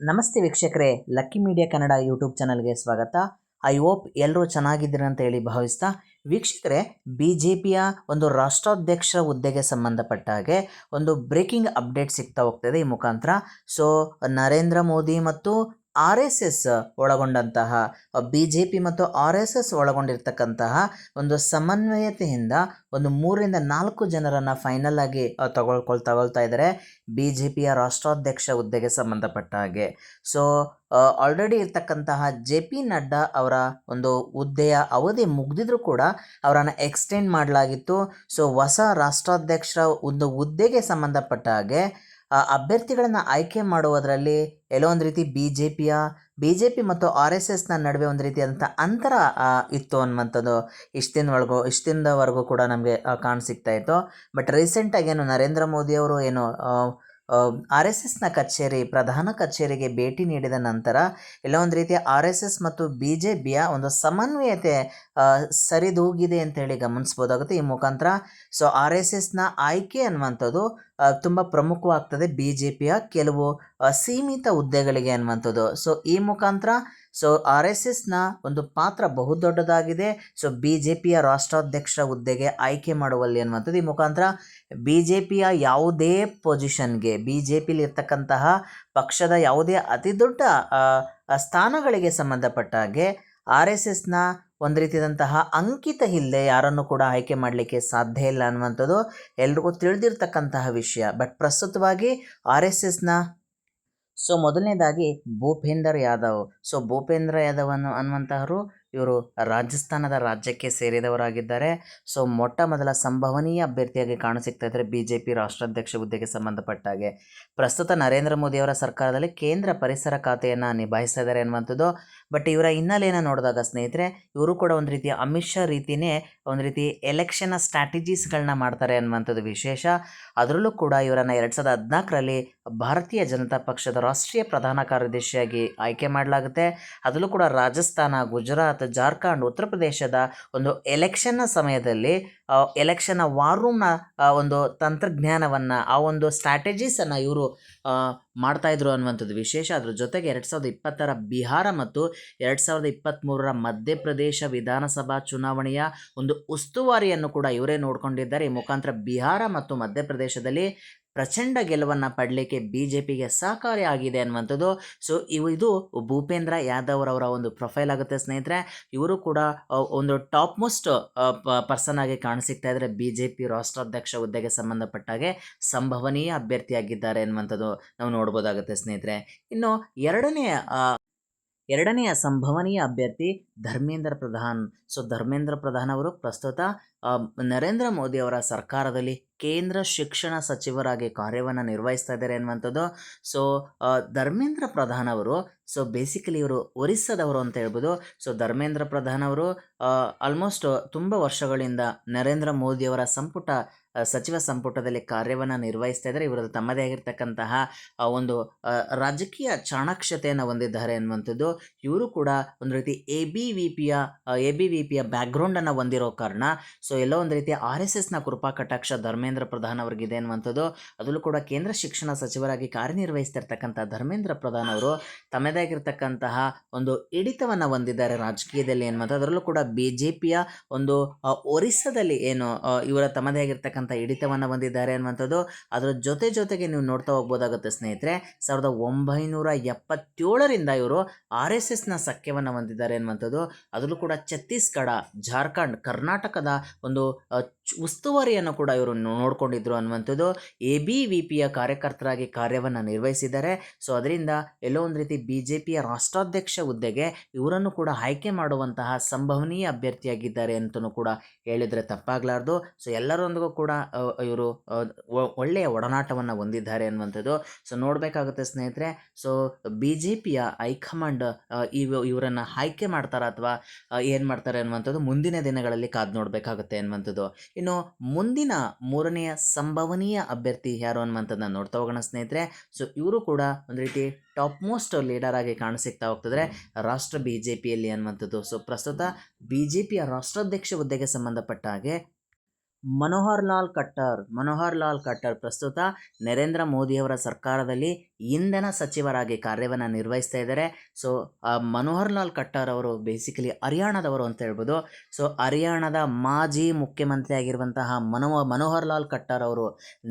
ನಮಸ್ತೆ ವೀಕ್ಷಕರೇ, lucky media Kannada YouTube ಚಾನಲ್ಗೆ ಸ್ವಾಗತ. ಐ ಹೋಪ್ ಎಲ್ಲರೂ ಚೆನ್ನಾಗಿದ್ದೀರಿ ಅಂತ ಹೇಳಿ ಭಾವಿಸ್ತಾ, ವೀಕ್ಷಕರೇ ಬಿ ಜೆ ಪಿಯ ಒಂದು ರಾಷ್ಟ್ರಾಧ್ಯಕ್ಷ ಹುದ್ದೆಗೆ ಸಂಬಂಧಪಟ್ಟ ಹಾಗೆ ಒಂದು ಬ್ರೇಕಿಂಗ್ ಅಪ್ಡೇಟ್ ಸಿಗ್ತಾ ಹೋಗ್ತದೆ ಈ ಮುಖಾಂತರ. ಸೊ ನರೇಂದ್ರ ಮೋದಿ ಮತ್ತು ಆರ್ ಎಸ್ ಎಸ್ ಒಳಗೊಂಡಂತಹ ಬಿ ಜೆ ಪಿ ಮತ್ತು ಆರ್ ಎಸ್ ಎಸ್ ಒಳಗೊಂಡಿರ್ತಕ್ಕಂತಹ ಒಂದು ಸಮನ್ವಯತೆಯಿಂದ ಒಂದು ಮೂರರಿಂದ ನಾಲ್ಕು ಜನರನ್ನು ಫೈನಲ್ ಆಗಿ ತಗೊಳ್ಕೊಳ್ ತಗೊಳ್ತಾ ಇದ್ದಾರೆ ಬಿ ಜೆ ಪಿಯ ರಾಷ್ಟ್ರಾಧ್ಯಕ್ಷ ಹುದ್ದೆಗೆ ಸಂಬಂಧಪಟ್ಟ ಹಾಗೆ. ಸೊ ಆಲ್ರೆಡಿ ಇರ್ತಕ್ಕಂತಹ ಜೆ ಪಿ ನಡ್ಡಾ ಅವರ ಒಂದು ಹುದ್ದೆಯ ಅವಧಿ ಮುಗಿದಿದ್ರು ಕೂಡ ಅವರನ್ನು ಎಕ್ಸ್ಟೆಂಡ್ ಮಾಡಲಾಗಿತ್ತು. ಸೊ ಹೊಸ ರಾಷ್ಟ್ರಾಧ್ಯಕ್ಷರ ಒಂದು ಹುದ್ದೆಗೆ ಸಂಬಂಧಪಟ್ಟ ಹಾಗೆ ಅಭ್ಯರ್ಥಿಗಳನ್ನು ಆಯ್ಕೆ ಮಾಡುವುದರಲ್ಲಿ ಎಲ್ಲೋ ಒಂದು ರೀತಿ ಬಿ ಜೆ ಪಿಯ ಬಿ ಜೆ ಪಿ ಮತ್ತು ಆರ್ ಎಸ್ ಎಸ್ನ ನಡುವೆ ಒಂದು ರೀತಿಯಾದಂಥ ಅಂತರ ಇತ್ತು ಅನ್ನುವಂಥದ್ದು ಇಷ್ಟಿನವರೆಗೂ ಇಷ್ಟಿಂದವರೆಗೂ ಕೂಡ ನಮಗೆ ಕಾಣಸಿಗ್ತಾ ಇತ್ತು. ಬಟ್ ರೀಸೆಂಟಾಗಿ ಏನು ನರೇಂದ್ರ ಮೋದಿಯವರು ಏನು ಆರ್ ಎಸ್ ಎಸ್ನ ಕಚೇರಿ, ಪ್ರಧಾನ ಕಚೇರಿಗೆ ಭೇಟಿ ನೀಡಿದ ನಂತರ ಎಲ್ಲ ಒಂದು ರೀತಿಯ ಆರ್ ಎಸ್ ಎಸ್ ಮತ್ತು ಬಿ ಜೆ ಪಿಯ ಒಂದು ಸಮನ್ವಯತೆ ಸರಿದೂಗಿದೆ ಅಂತ ಹೇಳಿ ಗಮನಿಸ್ಬೋದಾಗುತ್ತೆ. ಈ ಮುಖಾಂತರ ಸೊ, ಆರ್ ಎಸ್ ಎಸ್ನ ಆಯ್ಕೆ ಅನ್ನುವಂಥದ್ದು ತುಂಬ ಪ್ರಮುಖವಾಗ್ತದೆ ಬಿ ಜೆ ಪಿಯ, ಕೆಲವು ಸೀಮಿತ ಹುದ್ದೆಗಳಿಗೆ ಅನ್ನುವಂಥದ್ದು. ಸೊ, ಈ ಮುಖಾಂತರ ಸೊ ಆರ್ ಎಸ್ ಎಸ್ನ ಒಂದು ಪಾತ್ರ ಬಹುದೊಡ್ಡದಾಗಿದೆ. ಸೊ ಬಿ ಜೆ ಪಿಯ ರಾಷ್ಟ್ರಾಧ್ಯಕ್ಷ ಹುದ್ದೆಗೆ ಆಯ್ಕೆ ಮಾಡುವಲ್ಲಿ ಅನ್ನುವಂಥದ್ದು ಈ ಮುಖಾಂತರ ಬಿ ಜೆ ಪಿಯ ಯಾವುದೇ ಪೊಸಿಷನ್ಗೆ ಬಿ ಜೆ ಪಿಲಿ ಇರ್ತಕ್ಕಂತಹ ಪಕ್ಷದ ಯಾವುದೇ ಅತಿ ದೊಡ್ಡ ಸ್ಥಾನಗಳಿಗೆ ಸಂಬಂಧಪಟ್ಟ ಹಾಗೆ ಆರ್ ಎಸ್ ಎಸ್ನ ಒಂದು ರೀತಿಯಾದಂತಹ ಅಂಕಿತ ಇಲ್ಲದೆ ಯಾರನ್ನು ಕೂಡ ಆಯ್ಕೆ ಮಾಡಲಿಕ್ಕೆ ಸಾಧ್ಯ ಇಲ್ಲ ಅನ್ನುವಂಥದ್ದು ಎಲ್ರಿಗೂ ತಿಳಿದಿರ್ತಕ್ಕಂತಹ ವಿಷಯ. ಬಟ್ ಪ್ರಸ್ತುತವಾಗಿ ಆರ್ ಎಸ್ ಎಸ್ನ ಸೊ ಮೊದಲನೇದಾಗಿ ಭೂಪೇಂದರ್ ಯಾದವ್ ಸೊ ಭೂಪೇಂದ್ರ ಯಾದವ್ ಅನ್ನು ಅನ್ನುವಂತಹರು ಇವರು ರಾಜಸ್ಥಾನದ ರಾಜ್ಯಕ್ಕೆ ಸೇರಿದವರಾಗಿದ್ದಾರೆ. ಸೊ ಮೊಟ್ಟ ಮೊದಲ ಸಂಭವನೀಯ ಅಭ್ಯರ್ಥಿಯಾಗಿ ಕಾಣಸಿಗ್ತಾ ಇದ್ದರೆ ಬಿ ಜೆ ಪಿ ರಾಷ್ಟ್ರಾಧ್ಯಕ್ಷ ಹುದ್ದೆಗೆ ಸಂಬಂಧಪಟ್ಟ ಹಾಗೆ. ಪ್ರಸ್ತುತ ನರೇಂದ್ರ ಮೋದಿಯವರ ಸರ್ಕಾರದಲ್ಲಿ ಕೇಂದ್ರ ಪರಿಸರ ಖಾತೆಯನ್ನು ನಿಭಾಯಿಸ್ತಾ ಇದ್ದಾರೆ ಅನ್ನುವಂಥದ್ದು ಬಟ್ ಇವರ ಹಿನ್ನೆಲೆಯನ್ನು ನೋಡಿದಾಗ ಸ್ನೇಹಿತರೆ, ಇವರು ಕೂಡ ಒಂದು ರೀತಿಯ ಅಮಿತ್ ಶಾ ರೀತಿಯೇ ಒಂದು ರೀತಿ ಎಲೆಕ್ಷನ್ನ ಸ್ಟ್ರಾಟಜೀಸ್ಗಳನ್ನ ಮಾಡ್ತಾರೆ ಅನ್ನುವಂಥದ್ದು ವಿಶೇಷ. ಅದರಲ್ಲೂ ಕೂಡ ಇವರನ್ನು ಎರಡು ಸಾವಿರದ ಹದಿನಾಲ್ಕರಲ್ಲಿ ಭಾರತೀಯ ಜನತಾ ಪಕ್ಷದ ರಾಷ್ಟ್ರೀಯ ಪ್ರಧಾನ ಕಾರ್ಯದರ್ಶಿಯಾಗಿ ಆಯ್ಕೆ ಮಾಡಲಾಗುತ್ತೆ. ಅದರಲ್ಲೂ ಕೂಡ ರಾಜಸ್ಥಾನ, ಗುಜರಾತ್, ಜಾರ್ಖಂಡ್, ಉತ್ತರ ಪ್ರದೇಶದ ಒಂದು ಎಲೆಕ್ಷನ್ನ ಸಮಯದಲ್ಲಿ ಎಲೆಕ್ಷನ್ನ ವಾರ್ ರೂಮ್ನ ಒಂದು ತಂತ್ರಜ್ಞಾನವನ್ನು, ಆ ಒಂದು ಸ್ಟ್ರಾಟಜೀಸನ್ನು ಇವರು ಮಾಡ್ತಾಯಿದ್ರು ಅನ್ನುವಂಥದ್ದು ವಿಶೇಷ. ಅದ್ರ ಜೊತೆಗೆ ಎರಡು ಸಾವಿರದ ಇಪ್ಪತ್ತರ ಬಿಹಾರ ಮತ್ತು ಎರಡು ಸಾವಿರದ ಇಪ್ಪತ್ತ್ಮೂರರ ಮಧ್ಯಪ್ರದೇಶ ವಿಧಾನಸಭಾ ಚುನಾವಣೆಯ ಒಂದು ಉಸ್ತುವಾರಿಯನ್ನು ಕೂಡ ಇವರೇ ನೋಡ್ಕೊಂಡಿದ್ದಾರೆ. ಈ ಮುಖಾಂತರ ಬಿಹಾರ ಮತ್ತು ಮಧ್ಯಪ್ರದೇಶದಲ್ಲಿ ಪ್ರಚಂಡ ಗೆಲುವನ್ನು ಪಡಲಿಕ್ಕೆ ಬಿ ಜೆ ಪಿಗೆ ಸಹಕಾರಿಯಾಗಿದೆ ಅನ್ನುವಂಥದ್ದು. ಸೊ ಇವು, ಇದು ಭೂಪೇಂದ್ರ ಯಾದವ್ ಅವರ ಒಂದು ಪ್ರೊಫೈಲ್ ಆಗುತ್ತೆ ಸ್ನೇಹಿತರೆ. ಇವರು ಕೂಡ ಒಂದು ಟಾಪ್ ಮೋಸ್ಟ್ ಪರ್ಸನ್ ಆಗಿ ಕಾಣಿಸಿಕ್ತಾ ಇದ್ದಾರೆ ಬಿ ಜೆ ಪಿ ರಾಷ್ಟ್ರಾಧ್ಯಕ್ಷ ಹುದ್ದೆಗೆ ಸಂಬಂಧಪಟ್ಟಾಗೆ ಸಂಭವನೀಯ ಅಭ್ಯರ್ಥಿಯಾಗಿದ್ದಾರೆ ಅನ್ನುವಂಥದ್ದು ನಾವು ನೋಡ್ಬೋದಾಗುತ್ತೆ ಸ್ನೇಹಿತರೆ. ಇನ್ನು ಎರಡನೇ ಎರಡನೆಯ ಸಂಭವನೀಯ ಅಭ್ಯರ್ಥಿ ಧರ್ಮೇಂದ್ರ ಪ್ರಧಾನ್. ಸೊ ಧರ್ಮೇಂದ್ರ ಪ್ರಧಾನ್ ಅವರು ಪ್ರಸ್ತುತ ನರೇಂದ್ರ ಮೋದಿ ಅವರ ಸರ್ಕಾರದಲ್ಲಿ ಕೇಂದ್ರ ಶಿಕ್ಷಣ ಸಚಿವರಾಗಿ ಕಾರ್ಯವನ್ನು ನಿರ್ವಹಿಸ್ತಾ ಇದ್ದಾರೆ ಅನ್ನುವಂಥದ್ದು. ಸೊ ಧರ್ಮೇಂದ್ರ ಪ್ರಧಾನ್ ಅವರು ಸೊ ಬೇಸಿಕಲಿ ಇವರು ಒರಿಸ್ಸಾದವರು ಅಂತ ಹೇಳ್ಬೋದು. ಸೊ ಧರ್ಮೇಂದ್ರ ಪ್ರಧಾನ್ ಅವರು ಆಲ್ಮೋಸ್ಟ್ ತುಂಬ ವರ್ಷಗಳಿಂದ ನರೇಂದ್ರ ಮೋದಿಯವರ ಸಂಪುಟ ಸಚಿವ ಸಂಪುಟದಲ್ಲಿ ಕಾರ್ಯವನ್ನು ನಿರ್ವಹಿಸ್ತಾ ಇದ್ದಾರೆ. ಇವರದ್ದು ತಮ್ಮದೇ ಆಗಿರ್ತಕ್ಕಂತಹ ಒಂದು ರಾಜಕೀಯ ಚಾಣಾಕ್ಷತೆಯನ್ನು ಹೊಂದಿದ್ದಾರೆ ಅನ್ನುವಂಥದ್ದು. ಇವರು ಕೂಡ ಒಂದು ರೀತಿ ಎ ಬಿ ವಿ ಪಿಯ ಎ ಬಿ ವಿ ಪಿಯ ಬ್ಯಾಕ್ಗ್ರೌಂಡನ್ನು ಹೊಂದಿರೋ ಕಾರಣ ಸೊ ಎಲ್ಲೋ ಒಂದು ರೀತಿಯ ಆರ್ ಎಸ್ ಎಸ್ನ ಕೃಪಾ ಕಟಾಕ್ಷ ಪ್ರಧಾನ್ ಅವ್ರಿಗಿದೆ ಅನ್ನುವಂಥದ್ದು. ಅದರಲ್ಲೂ ಕೂಡ ಕೇಂದ್ರ ಶಿಕ್ಷಣ ಸಚಿವರಾಗಿ ಕಾರ್ಯನಿರ್ವಹಿಸ್ತಿರ್ತಕ್ಕಂಥ ಧರ್ಮೇಂದ್ರ ಪ್ರಧಾನ್ ಅವರು ತಮ್ಮದಾಗಿರ್ತಕ್ಕಂತಹ ಒಂದು ಹಿಡಿತವನ್ನು ಹೊಂದಿದ್ದಾರೆ ರಾಜಕೀಯದಲ್ಲಿ ಅನ್ನುವಂಥದ್ದು. ಅದರಲ್ಲೂ ಕೂಡ ಬಿ ಜೆ ಪಿಯ ಒಂದು ಒರಿಸ್ಸಾದಲ್ಲಿ ಏನು ಇವರ ತಮ್ಮದೇ ಆಗಿರ್ತಕ್ಕಂಥ ಹಿಡಿತವನ್ನು ಹೊಂದಿದ್ದಾರೆ ಅನ್ನುವಂಥದ್ದು. ಅದರ ಜೊತೆ ಜೊತೆಗೆ ನೀವು ನೋಡ್ತಾ ಹೋಗ್ಬೋದಾಗುತ್ತೆ ಸ್ನೇಹಿತರೆ, ಸಾವಿರದ ಒಂಬೈನೂರ ಎಪ್ಪತ್ತೇಳರಿಂದ ಇವರು ಆರ್ ಎಸ್ ಎಸ್ನ ಸಖ್ಯವನ್ನು ಹೊಂದಿದ್ದಾರೆ ಅನ್ನುವಂಥದ್ದು. ಅದರಲ್ಲೂ ಕೂಡ ಛತ್ತೀಸ್ಗಢ, ಜಾರ್ಖಂಡ್, ಕರ್ನಾಟಕದ ಒಂದು ಉಸ್ತುವಾರಿಯನ್ನು ಕೂಡ ಇವರು ನೋಡಿಕೊಂಡಿದ್ರು ಅನ್ನುವಂಥದ್ದು ಎ ಬಿ ವಿ ಪಿಯ ಕಾರ್ಯಕರ್ತರಾಗಿ ಕಾರ್ಯವನ್ನು ನಿರ್ವಹಿಸಿದ್ದಾರೆ. ಸೊ, ಅದರಿಂದ ಎಲ್ಲೋ ಒಂದು ರೀತಿ ಬಿ ಜೆ ಪಿಯ ರಾಷ್ಟ್ರಾಧ್ಯಕ್ಷ ಹುದ್ದೆಗೆ ಇವರನ್ನು ಕೂಡ ಆಯ್ಕೆ ಮಾಡುವಂತಹ ಸಂಭವನೀಯ ಅಭ್ಯರ್ಥಿಯಾಗಿದ್ದಾರೆ ಅಂತಲೂ ಕೂಡ ಹೇಳಿದರೆ ತಪ್ಪಾಗಲಾರ್ದು. ಸೊ, ಎಲ್ಲರೊಂದಿಗೂ ಕೂಡ ಇವರು ಒಳ್ಳೆಯ ಒಡನಾಟವನ್ನು ಹೊಂದಿದ್ದಾರೆ ಅನ್ನುವಂಥದ್ದು. ಸೊ, ನೋಡಬೇಕಾಗುತ್ತೆ ಸ್ನೇಹಿತರೆ, ಸೊ, ಬಿ ಜೆ ಪಿಯ ಹೈಕಮಾಂಡ್ ಇವ, ಇವರನ್ನು ಆಯ್ಕೆ ಮಾಡ್ತಾರಾ ಅಥವಾ ಏನು ಮಾಡ್ತಾರೆ ಅನ್ನುವಂಥದ್ದು ಮುಂದಿನ ದಿನಗಳಲ್ಲಿ ಕಾದು ನೋಡಬೇಕಾಗುತ್ತೆ ಅನ್ನುವಂಥದ್ದು. ಇನ್ನು ಮುಂದಿನ ಮೂರನೆಯ ಸಂಭವನೀಯ ಅಭ್ಯರ್ಥಿ ಯಾರು ಅನ್ನುವಂಥದ್ದನ್ನ ನೋಡ್ತಾ ಹೋಗೋಣ ಸ್ನೇಹಿತರೆ. ಸೊ ಇವರು ಕೂಡ ಒಂದು ರೀತಿ ಟಾಪ್ ಮೋಸ್ಟ್ ಲೀಡರ್ ಆಗಿ ಕಾಣಿಸಿಕ್ತಾ ಹೋಗ್ತಿದ್ರೆ ರಾಷ್ಟ್ರ ಬಿ ಜೆ ಪಿಯಲ್ಲಿ ಅನ್ನುವಂಥದ್ದು. ಸೊ ಪ್ರಸ್ತುತ ಬಿ ಜೆ ಪಿಯ ರಾಷ್ಟ್ರಾಧ್ಯಕ್ಷ ಹುದ್ದೆಗೆ ಸಂಬಂಧಪಟ್ಟ ಹಾಗೆ ಮನೋಹರ್ ಲಾಲ್ ಕಟ್ಟರ್, ಮನೋಹರ್ ಲಾಲ್ ಕಟ್ಟರ್ ಪ್ರಸ್ತುತ ನರೇಂದ್ರ ಮೋದಿಯವರ ಸರ್ಕಾರದಲ್ಲಿ ಇಂಧನ ಸಚಿವರಾಗಿ ಕಾರ್ಯವನ್ನು ನಿರ್ವಹಿಸ್ತಾ ಇದ್ದಾರೆ. ಸೊ ಮನೋಹರ್ ಲಾಲ್ ಖಟ್ಟರ್ ಅವರು ಬೇಸಿಕಲಿ ಹರಿಯಾಣದವರು ಅಂತ ಹೇಳ್ಬೋದು. ಸೊ ಹರಿಯಾಣದ ಮಾಜಿ ಮುಖ್ಯಮಂತ್ರಿ ಆಗಿರುವಂತಹ ಮನೋ ಮನೋಹರ್ ಲಾಲ್ ಖಟ್ಟರ್ ಅವರು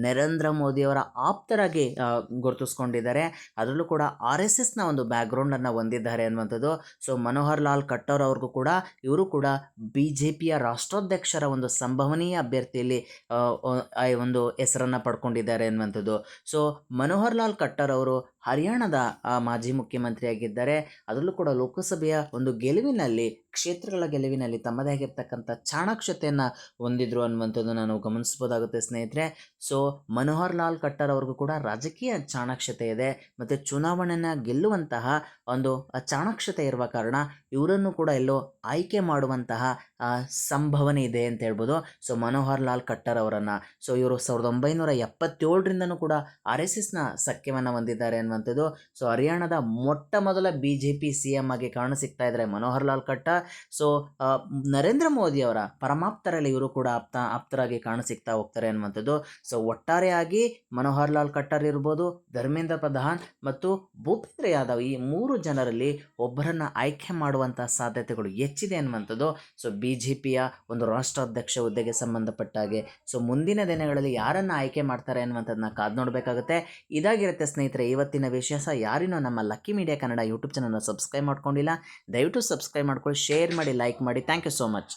ನರೇಂದ್ರ ಮೋದಿಯವರ ಆಪ್ತರಾಗಿ ಗುರುತಿಸ್ಕೊಂಡಿದ್ದಾರೆ. ಅದರಲ್ಲೂ ಕೂಡ ಆರ್ ಎಸ್ ಎಸ್ನ ಒಂದು ಬ್ಯಾಕ್ಗ್ರೌಂಡನ್ನು ಹೊಂದಿದ್ದಾರೆ ಅನ್ನುವಂಥದ್ದು. ಸೊ ಮನೋಹರ್ ಲಾಲ್ ಖಟ್ಟರ್ ಅವ್ರಿಗೂ ಕೂಡ, ಇವರು ಕೂಡ ಬಿ ಜೆ ಪಿಯ ರಾಷ್ಟ್ರಾಧ್ಯಕ್ಷರ ಒಂದು ಸಂಭವನೀಯ ಅಭ್ಯರ್ಥಿಯಲ್ಲಿ ಒಂದು ಹೆಸರನ್ನು ಪಡ್ಕೊಂಡಿದ್ದಾರೆ ಅನ್ನುವಂಥದ್ದು. ಸೊ ಮನೋಹರ್ ಲಾಲ್ ಖಟ್ಟರ್ ಅವರು ಹರಿಯಾಣದ ಮಾಜಿ ಮುಖ್ಯಮಂತ್ರಿಯಾಗಿದ್ದಾರೆ. ಅದರಲ್ಲೂ ಕೂಡ ಲೋಕಸಭೆಯ ಒಂದು ಗೆಲುವಿನಲ್ಲಿ ಕ್ಷೇತ್ರಗಳ ಗೆಲುವಿನಲ್ಲಿ ತಮ್ಮದೇ ಆಗಿರ್ತಕ್ಕಂಥ ಚಾಣಾಕ್ಷತೆಯನ್ನು ಹೊಂದಿದ್ರು ಅನ್ನುವಂಥದ್ದು ನಾನು ಗಮನಿಸ್ಬೋದಾಗುತ್ತೆ ಸ್ನೇಹಿತರೆ. ಸೊ ಮನೋಹರ್ ಲಾಲ್ ಖಟ್ಟರ್ ಅವ್ರಿಗೂ ಕೂಡ ರಾಜಕೀಯ ಚಾಣಾಕ್ಷತೆ ಇದೆ ಮತ್ತು ಚುನಾವಣೆಯನ್ನು ಗೆಲ್ಲುವಂತಹ ಒಂದು ಚಾಣಾಕ್ಷತೆ ಇರುವ ಕಾರಣ ಇವರನ್ನು ಕೂಡ ಎಲ್ಲೋ ಆಯ್ಕೆ ಮಾಡುವಂತಹ ಸಂಭವನೆ ಇದೆ ಅಂತ ಹೇಳ್ಬೋದು. ಸೊ ಮನೋಹರ್ ಲಾಲ್ ಖಟ್ಟರ್ ಅವರನ್ನು ಸೊ ಇವರು ಸಾವಿರದ ಒಂಬೈನೂರ ಎಪ್ಪತ್ತೇಳರಿಂದನೂ ಕೂಡ ಆರ್ ಎಸ್ ಎಸ್ನ ಸಖ್ಯವನ್ನು ಹೊಂದಿದ್ದಾರೆ ಅನ್ನುವಂಥದ್ದು. ಸೊ ಹರಿಯಾಣದ ಮೊಟ್ಟ ಮೊದಲ B J P C M ಆಗಿ ಕಾಣಸಿಗ್ತಾ ಇದ್ದಾರೆ ಮನೋಹರ್ ಲಾಲ್ ಖಟ್ಟರ್ ಸೊ ನರೇಂದ್ರ ಮೋದಿ ಅವರ ಪರಮಾಪ್ತರಲ್ಲಿ ಇವರು ಕೂಡ ಆಪ್ತ, ಆಪ್ತರಾಗಿ ಕಾಣ ಸಿಗ್ತಾ ಹೋಗ್ತಾರೆ ಅನ್ನುವಂಥದ್ದು. ಸೊ ಒಟ್ಟಾರೆಯಾಗಿ ಮನೋಹರ್ ಲಾಲ್ ಕಟ್ಟರ್ ಇರ್ಬೋದು, ಧರ್ಮೇಂದ್ರ ಪ್ರಧಾನ್ ಮತ್ತು ಭೂಪೇಂದ್ರ ಯಾದವ್ ಈ ಮೂರು ಜನರಲ್ಲಿ ಒಬ್ಬರನ್ನ ಆಯ್ಕೆ ಮಾಡುವಂತಹ ಸಾಧ್ಯತೆಗಳು ಹೆಚ್ಚಿದೆ ಅನ್ನುವಂಥದ್ದು. ಸೊ ಬಿ ಜೆ ಪಿಯ ಒಂದು ರಾಷ್ಟ್ರಾಧ್ಯಕ್ಷ ಹುದ್ದೆಗೆ ಸಂಬಂಧಪಟ್ಟ ಹಾಗೆ. ಸೊ ಮುಂದಿನ ದಿನಗಳಲ್ಲಿ ಯಾರನ್ನ ಆಯ್ಕೆ ಮಾಡ್ತಾರೆ ಅನ್ನುವಂಥದ್ದನ್ನ ಕಾದು ನೋಡಬೇಕಾಗುತ್ತೆ. ಇದಾಗಿರುತ್ತೆ ಸ್ನೇಹಿತರೆ, ಇವತ್ತಿನ ವಿಶೇಷ ಯಾರಿನೂ ನಮ್ಮ ಲಕ್ಕಿ ಮೀಡಿಯಾ ಕನ್ನಡ ಯೂಟ್ಯೂಬ್ ಚಾನಲ್ನ ಸಬ್ಸ್ಕ್ರೈಬ್ ಮಾಡ್ಕೊಂಡಿಲ್ಲ, ದಯವಿಟ್ಟು ಸಬ್ಸ್ಕ್ರೈಬ್ ಮಾಡ್ಕೊಳ್ಳಿ ಶೇರ್ ಮಾಡಿ ಲೈಕ್ ಮಾಡಿ. Thank you so much